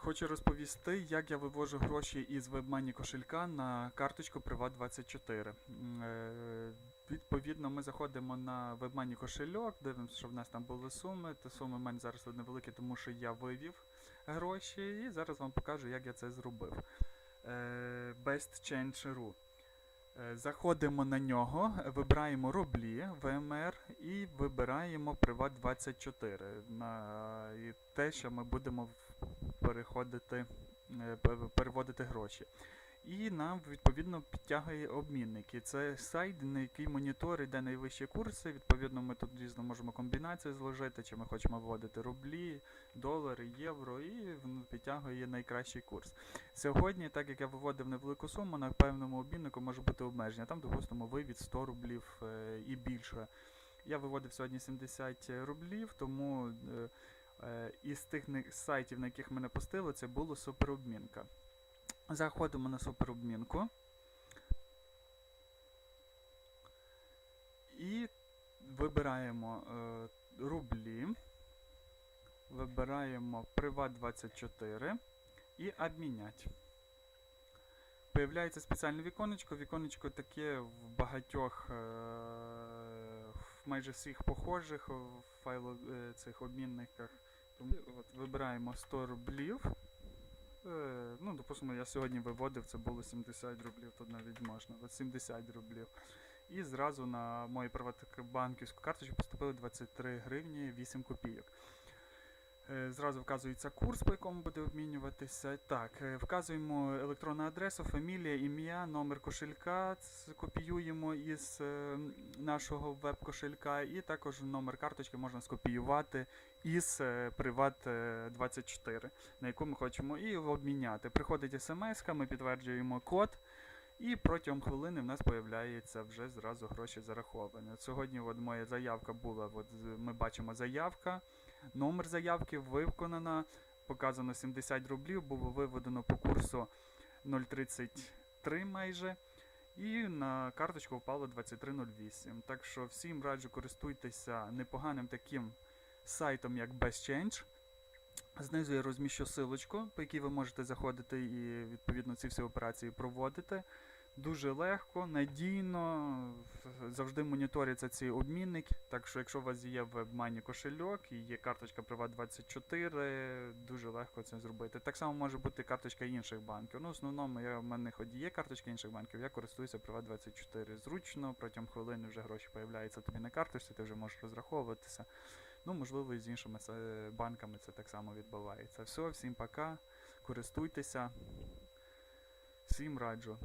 Хочу розповісти, як я вивожу гроші із WebMoney кошелька на карточку Privat24. Е, Відповідно, ми заходимо на WebMoney кошельок, дивимося, що в нас там були суми. Та суми в мене зараз невеликі, тому що я вивів гроші, і зараз вам покажу, як я це зробив. Е, Best Change.ru. Е, Заходимо на нього, вибираємо рублі ВМР і вибираємо Privat24 на те, що ми будемо переходити, е, переводити гроші. І нам відповідно підтягує обмінники. Це сайт, на який моніторить, де найвищі курси. Відповідно, ми тут дійсно можемо комбінації зложити, чи ми хочемо вводити рублі, долари, євро, і підтягує найкращий курс. Сьогодні, так як я виводив невелику суму, на певному обміннику може бути обмеження. Там, допустимо, вивід 100 рублів е, і більше. Я виводив сьогодні 70 рублів, тому е, із тих сайтів, на яких мене пустили, це було суперобмінка. Заходимо на суперобмінку. І вибираємо е, рублі. Вибираємо Privat24 і обмінять. Появляється спеціальне віконечко. Віконечко таке в багатьох, е, майже всіх похожих в файло, е, цих обмінниках. От, вибираємо 100 рублів. Е, ну, допустимо, я сьогодні виводив, це було 70 рублів, тут навіть можна. От 70 рублів. І зразу на мою приватбанківську карточку поступили 23 гривні 8 копійок. Е, Зразу вказується курс, по якому буде обмінюватися. Так, е, вказуємо електронну адресу, фамілія, ім'я, номер кошелька, ц- копіюємо із е, нашого веб-кошелька, і також номер карточки можна скопіювати із е, Privat24, на яку ми хочемо і обміняти. Приходить смс, ми підтверджуємо код. І протягом хвилини в нас появляється вже зразу гроші зараховані. От сьогодні от моя заявка була, от ми бачимо заявка, номер заявки виконана, показано 70 рублів, було виведено по курсу 0,33 майже. І на карточку впало 23.08. Так що всім раджу користуйтеся непоганим таким сайтом, як BestChange. Знизу я розміщу силочку, по якій ви можете заходити і відповідно ці всі операції проводити. Дуже легко, надійно, завжди моніторяться ці обмінники. Так що, якщо у вас є в кошельок і є карточка Privat24, дуже легко це зробити. Так само може бути карточка інших банків. Ну, в основному я, в мене хоч є карточка інших банків, я користуюся Privat24 зручно, протягом хвилини вже гроші появляються тобі на карточці, ти вже можеш розраховуватися. Ну, можливо, і з іншими це- банками це так само відбувається. Все, всім пока, користуйтеся. Всім раджу.